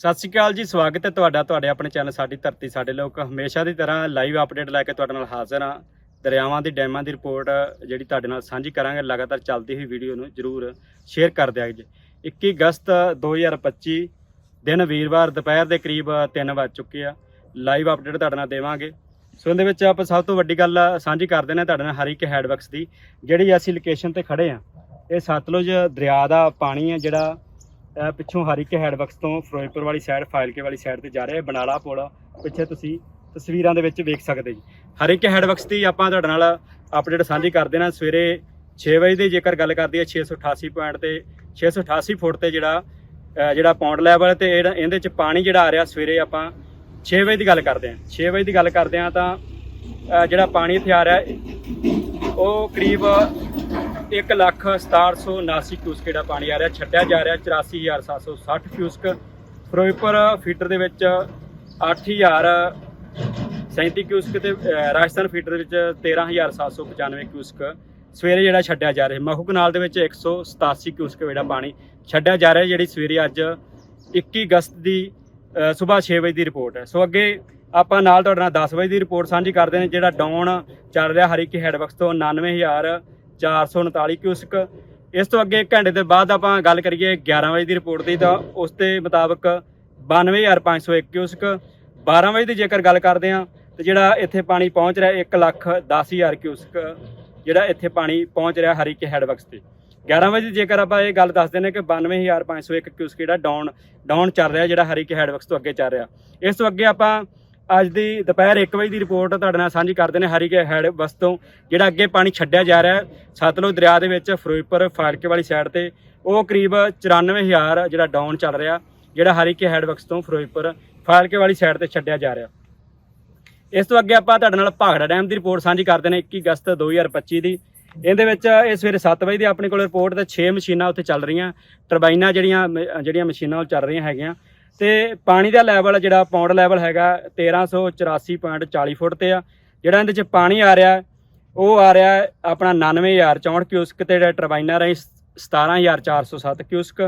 ਸਤਿ ਸ਼੍ਰੀ ਅਕਾਲ ਜੀ, ਸਵਾਗਤ ਹੈ ਤੁਹਾਡਾ, ਤੁਹਾਡੇ ਆਪਣੇ ਚੈਨਲ ਸਾਡੀ ਧਰਤੀ, ਸਾਡੇ ਲੋਕ। ਹਮੇਸ਼ਾ ਦੀ ਤਰ੍ਹਾਂ ਲਾਈਵ ਅਪਡੇਟ ਲੈ ਕੇ ਤੁਹਾਡੇ ਨਾਲ ਹਾਜ਼ਰ ਹਾਂ। ਦਰਿਆਵਾਂ ਦੀ, ਡੈਮਾਂ ਦੀ ਰਿਪੋਰਟ ਜਿਹੜੀ ਤੁਹਾਡੇ ਨਾਲ ਸਾਂਝੀ ਕਰਾਂਗੇ, ਲਗਾਤਾਰ ਚੱਲਦੀ ਹੋਈ ਵੀਡੀਓ ਨੂੰ ਜਰੂਰ ਸ਼ੇਅਰ ਕਰ ਦਿਆ ਜੀ। 21 ਅਗਸਤ 2025 ਦਿਨ ਵੀਰਵਾਰ, ਦੁਪਹਿਰ ਦੇ ਕਰੀਬ 3 ਵੱਜ ਚੁੱਕੇ ਆ। ਲਾਈਵ ਅਪਡੇਟ ਤੁਹਾਡੇ ਨਾਲ ਦੇਵਾਂਗੇ। ਸੋ ਇਹਦੇ ਵਿੱਚ ਆਪਾਂ ਸਭ ਤੋਂ ਵੱਡੀ ਗੱਲ ਸਾਂਝੀ ਕਰਦੇ ਨੇ ਤੁਹਾਡੇ ਨਾਲ ਹਰ ਇੱਕ ਹੈਡਵਰਕਸ ਦੀ। ਜਿਹੜੀ ਅਸੀਂ ਲੋਕੇਸ਼ਨ ਤੇ ਖੜੇ ਆ ਇਹ ਸਤਲੁਜ ਦਰਿਆ ਦਾ ਪਾਣੀ ਹੈ, ਜਿਹੜਾ ਪਿੱਛੋਂ ਹਰੀਕੇ ਹੈਡਵਰਕਸ ਤੋਂ ਫਿਰੋਜ਼ਪੁਰ ਵਾਲੀ ਸਾਈਡ ਫਾਇਲਕੇ ਵਾਲੀ ਸਾਈਡ ਤੇ ਜਾ ਰਿਹਾ ਹੈ ਬਨਾਲਾ ਪੁਲ। ਪਿੱਛੇ ਤੁਸੀਂ ਤਸਵੀਰਾਂ ਦੇ ਵਿੱਚ ਵੇਖ ਸਕਦੇ ਜੀ। ਹਰੀਕੇ ਹੈਡਵਰਕਸ ਦੀ ਆਪਾਂ ਤੁਹਾਡੇ ਨਾਲ ਅਪਡੇਟ ਸਾਂਝੀ ਕਰਦੇ ਨਾ ਸਵੇਰੇ 6 ਵਜੇ ਦੀ ਜੇਕਰ ਗੱਲ ਕਰਦੀ ਹੈ 688 ਪੁਆਇੰਟ ਤੇ 688 ਫੁੱਟ ਤੇ ਜਿਹੜਾ ਜਿਹੜਾ ਪੌਂਡ ਲੈਵਲ ਤੇ ਇਹਦੇ ਚ ਪਾਣੀ ਜਿਹੜਾ ਆ ਰਿਹਾ ਸਵੇਰੇ ਆਪਾਂ 6 ਵਜੇ ਦੀ ਗੱਲ ਕਰਦੇ ਹਾਂ। 6 ਵਜੇ ਦੀ ਗੱਲ ਕਰਦੇ ਹਾਂ ਤਾਂ ਜਿਹੜਾ ਪਾਣੀ ਇੱਥੇ ਆ ਰਿਹਾ ਹੈ, ਉਹ ਕਰੀਬ 1 ਲੱਖ 6779 ਕਿਊਸਕ ਜਿਹੜਾ ਪਾਣੀ ਆ ਰਿਹਾ, ਛੱਡਿਆ ਜਾ ਰਿਹਾ 84760 ਕਿਊਸਕ। ਫਿਰੋਜ਼ਪੁਰ ਫੀਟਰ ਦੇ ਵਿੱਚ 8037 ਕਿਊਸਕ ਤੇ ਰਾਜਸਥਾਨ ਫੀਟਰ ਵਿੱਚ 13795 ਕਿਊਸਕ। ਸਵੇਰੇ ਜਿਹੜਾ ਛੱਡਿਆ ਜਾ ਰਿਹਾ ਮਹੂ ਕਨਾਲ ਦੇ ਵਿੱਚ 187 ਕਿਊਸਕ ਜਿਹੜਾ ਪਾਣੀ ਛੱਡਿਆ ਜਾ ਰਿਹਾ, ਜਿਹੜੀ ਸਵੇਰੇ ਅੱਜ 21 ਅਗਸਤ ਦੀ ਸਵੇਰ 6 ਵਜੇ ਦੀ ਰਿਪੋਰਟ ਹੈ। ਸੋ ਅੱਗੇ ਆਪਾਂ ਨਾਲ ਤੁਹਾਡੇ ਨਾਲ 10 ਵਜੇ ਦੀ ਰਿਪੋਰਟ ਸਾਂਝੀ ਕਰਦੇ ਨੇ ਜਿਹੜਾ ਡਾਊਨ ਚੱਲ ਰਿਹਾ ਹਰੀਕੇ ਹੈਡਵਰਕਸ ਤੋਂ 99439 ਕਿਊਸਕ। ਇਸ ਤੋਂ ਅੱਗੇ ਘੰਟੇ ਦੇ ਬਾਅਦ ਆਪਾਂ ਗੱਲ ਕਰੀਏ 11 ਵਜੇ ਦੀ ਰਿਪੋਰਟ ਦੀ, ਤਾਂ ਉਸ ਦੇ ਮੁਤਾਬਕ 92501 ਕਿਊਸਕ। 12 ਵਜੇ ਦੀ ਜੇਕਰ ਗੱਲ ਕਰਦੇ ਹਾਂ, ਤੇ ਜਿਹੜਾ ਇੱਥੇ ਪਾਣੀ ਪਹੁੰਚ ਰਿਹਾ 1 ਲੱਖ 10000 ਕਿਊਸਕ, ਜਿਹੜਾ ਇੱਥੇ ਪਾਣੀ ਪਹੁੰਚ ਰਿਹਾ ਹਰੀਕੇ ਹੈਡਵਰਕਸ ਤੇ। 11 ਵਜੇ ਦੀ ਜੇਕਰ ਆਪਾਂ ਇਹ ਗੱਲ ਦੱਸਦੇ ਨੇ ਕਿ 92501 ਕਿਊਸਕ ਜਿਹੜਾ ਡਾਊਨ ਡਾਊਨ ਚੱਲ ਰਿਹਾ ਜਿਹੜਾ ਹਰੀਕੇ ਹੈਡਵਰਕਸ ਤੋਂ ਅੱਗੇ ਚੱਲ ਰਿਹਾ। ਇਸ ਤੋਂ ਅੱਗੇ ਆਪਾਂ ਅੱਜ ਦੀ ਦੁਪਹਿਰ 1 ਵਜੇ ਦੀ ਰਿਪੋਰਟ ਤੁਹਾਡੇ ਨਾਲ ਸਾਂਝੀ ਕਰਦੇ ਨੇ ਹਰੀਕੇ ਹੈਡਵਰਕਸ ਤੋਂ, ਜਿਹੜਾ ਅੱਗੇ ਪਾਣੀ ਛੱਡਿਆ ਜਾ ਰਿਹਾ ਸਤਲੁਜ ਦਰਿਆ ਦੇ ਵਿੱਚ ਫਿਰੋਜ਼ਪੁਰ ਫਾਲਕੇ ਵਾਲੀ ਸਾਈਡ ਤੇ, ਉਹ ਕਰੀਬ 94000 ਜਿਹੜਾ ਡਾਊਨ ਚੱਲ ਰਿਹਾ, ਜਿਹੜਾ ਹਰੀਕੇ ਹੈਡਵਰਕਸ ਤੋਂ ਫਿਰੋਜ਼ਪੁਰ ਫਾਲਕੇ ਵਾਲੀ ਸਾਈਡ ਤੇ ਛੱਡਿਆ ਜਾ ਰਿਹਾ। ਇਸ ਤੋਂ ਅੱਗੇ ਆਪਾਂ ਤੁਹਾਡੇ ਨਾਲ ਭਾਗੜਾ ਡੈਮ ਦੀ ਰਿਪੋਰਟ ਸਾਂਝੀ ਕਰਦੇ ਨੇ 21 ਅਗਸਤ 2025 ਦੀ। ਇਹਦੇ ਵਿੱਚ ਇਹ ਸਵੇਰੇ 7 ਵਜੇ ਦੀ ਆਪਣੇ ਕੋਲ ਰਿਪੋਰਟ ਤੇ 6 ਮਸ਼ੀਨਾਂ ਉੱਥੇ ਚੱਲ ਰਹੀਆਂ, ਟਰਬਾਈਨਾਂ ਜਿਹੜੀਆਂ ਮ- ਜਿਹੜੀਆਂ ਮਸ਼ੀਨਾਂ ਉਹ ਚੱਲ ਰਹੀਆਂ ਹੈਗੀਆਂ। ਤੇ ਪਾਣੀ ਦਾ ਲੈਵਲ ਜਿਹੜਾ ਪੌਂਡ ਲੈਵਲ ਹੈਗਾ 1384.40 ਫੁੱਟ ਤੇ ਆ। ਜਿਹੜਾ ਇਹਦੇ ਚ ਪਾਣੀ ਆ ਰਿਹਾ, ਉਹ ਆ ਰਿਹਾ ਆਪਣਾ 99064 ਕਿਊਸਕ ਤੇ ਜਿਹੜਾ ਟਰਬਾਈਨਾਂ ਰਾਹੀਂ 17407 ਕਿਊਸਕ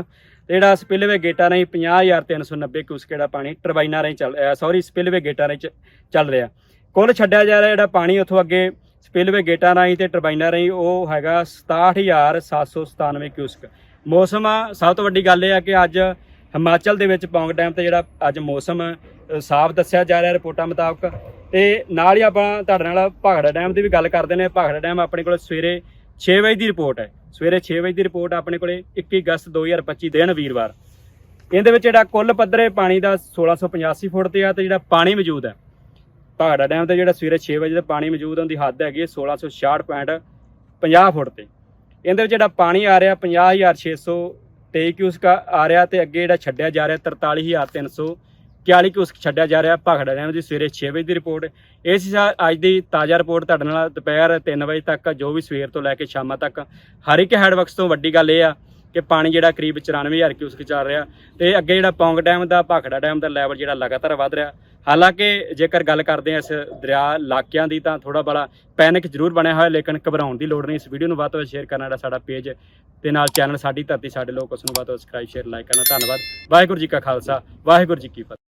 ਤੇ ਜਿਹੜਾ ਸਪਿਲਵੇ ਗੇਟਾਂ ਰਾਹੀਂ 50390 ਕਿਊਸਕ ਜਿਹੜਾ ਪਾਣੀ ਟਰਬਾਈਨਾਂ ਰਾਹੀਂ ਚੱਲ ਸੌਰੀ ਸਪਿਲਵੇ ਗੇਟਾਂ ਰਾਹੀਂ ਚੱਲ ਰਿਹਾ। ਕੁੱਲ ਛੱਡਿਆ ਜਾ ਰਿਹਾ ਜਿਹੜਾ ਪਾਣੀ ਉੱਥੋਂ ਅੱਗੇ ਸਪਿਲਵੇ ਗੇਟਾਂ ਰਾਹੀਂ ਤੇ ਟਰਬਾਈਨਾਂ ਰਾਹੀਂ, ਉਹ ਹੈਗਾ 67797 ਕਿਊਸਕ। ਮੌਸਮ ਸਭ ਤੋਂ ਵੱਡੀ ਗੱਲ ਇਹ ਆ ਕਿ ਅੱਜ ਹਿਮਾਚਲ ਦੇ ਵਿੱਚ ਪੌਂਗ ਡੈਮ ਤੇ ਜਿਹੜਾ ਅੱਜ ਮੌਸਮ ਸਾਫ਼ ਦੱਸਿਆ ਜਾ ਰਿਹਾ ਰਿਪੋਰਟਾਂ ਮੁਤਾਬਕ। ਤੇ ਨਾਲ ਹੀ ਆਪਾਂ ਤੁਹਾਡੇ ਨਾਲ ਭਾਗੜਾ ਡੈਮ ਦੀ ਵੀ ਗੱਲ ਕਰਦੇ ਨੇ। ਭਾਖੜਾ ਡੈਮ ਆਪਣੇ ਕੋਲ ਸਵੇਰੇ 6 ਵਜੇ ਦੀ ਰਿਪੋਰਟ ਹੈ। ਸਵੇਰੇ 6 ਵਜੇ ਦੀ ਰਿਪੋਰਟ ਆਪਣੇ ਕੋਲੇ 21 ਅਗਸਤ 2025 ਦਿਨ ਵੀਰਵਾਰ। ਇਹਦੇ ਵਿੱਚ ਜਿਹੜਾ ਕੁੱਲ ਪੱਧਰੇ ਪਾਣੀ ਦਾ 1685 ਫੁੱਟ ਤੇ ਆ ਤੇ ਜਿਹੜਾ ਪਾਣੀ ਮੌਜੂਦ ਹੈ। ਭਾਗੜਾ ਡੈਮ ਤੇ ਜਿਹੜਾ ਸਵੇਰੇ 6 ਵਜੇ ਦਾ ਪਾਣੀ ਮੌਜੂਦ ਹੈ, ਉਹਦੀ ਹੱਦ ਹੈਗੀ ਹੈ 1666.50 ਫੁੱਟ ਤੇ। ਇਹਦੇ ਵਿੱਚ ਜਿਹੜਾ ਪਾਣੀ ਆ ਰਿਹਾ 50623 ਕਿਊਸਕ ਆ ਰਿਹਾ ਤੇ ਅੱਗੇ ਜਿਹੜਾ ਛੱਡਿਆ ਜਾ ਰਿਹਾ 43340 ਕਿਊਸਕ ਛੱਡਿਆ ਜਾ ਰਿਹਾ ਭਾਗੜਾ ਡੈਮ ਦੀ ਸਵੇਰੇ 6 ਵਜੇ ਦੀ ਰਿਪੋਰਟ। ਇਸ ਸੀ ਅੱਜ ਦੀ ਤਾਜ਼ਾ ਰਿਪੋਰਟ ਤੁਹਾਡੇ ਨਾਲ ਦੁਪਹਿਰ 3 ਵਜੇ ਤੱਕ, ਜੋ ਵੀ ਸਵੇਰ ਤੋਂ ਲੈ ਕੇ ਸ਼ਾਮਾਂ ਤੱਕ। ਹਰ ਇੱਕ ਹੈਡਵਰਕਸ ਤੋਂ ਵੱਡੀ ਗੱਲ ਇਹ ਆ ਕਿ ਪਾਣੀ ਜਿਹੜਾ ਕਰੀਬ 94000 ਕਿਊਸਕ ਚੱਲ ਰਿਹਾ ਤੇ ਅੱਗੇ ਜਿਹੜਾ ਪੌਂਗ ਡੈਮ ਦਾ ਭਾਖੜਾ ਡੈਮ ਦਾ ਲੈਵਲ ਜਿਹੜਾ ਲਗਾਤਾਰ ਵੱਧ ਰਿਹਾ। ਹਾਲਾਂਕਿ ਜੇਕਰ ਗੱਲ ਕਰਦੇ ਹਾਂ ਇਸ ਦਰਿਆ ਇਲਾਕਿਆਂ ਦੀ ਤਾਂ ਥੋੜਾ ਬੜਾ ਪੈਨਿਕ ਜ਼ਰੂਰ ਬਣਿਆ ਹੋਇਆ, ਲੇਕਿਨ ਘਬਰਾਉਣ ਦੀ ਲੋੜ ਨਹੀਂ। ਇਸ ਵੀਡੀਓ ਨੂੰ ਵੱਧ ਤੋਂ ਵੱਧ ਸ਼ੇਅਰ ਕਰਨਾ ਜਿਹੜਾ ਸਾਡਾ ਪੇਜ ਤੇ ਨਾਲ ਚੈਨਲ ਸਾਡੀ ਧਰਤੀ, ਸਾਡੇ ਲੋਕ ਉਸ ਨੂੰ ਵੱਧ ਤੋਂ ਸਬਸਕ੍ਰਾਈਬ ਸ਼ੇਅਰ ਲਾਈਕ ਕਰਨਾ। ਧੰਨਵਾਦ। ਵਾਹਿਗੁਰੂ ਜੀ ਕਾ ਖਾਲਸਾ। ਵਾਹਿਗੁਰੂ ਜੀ ਕੀ ਫਤਿਹ।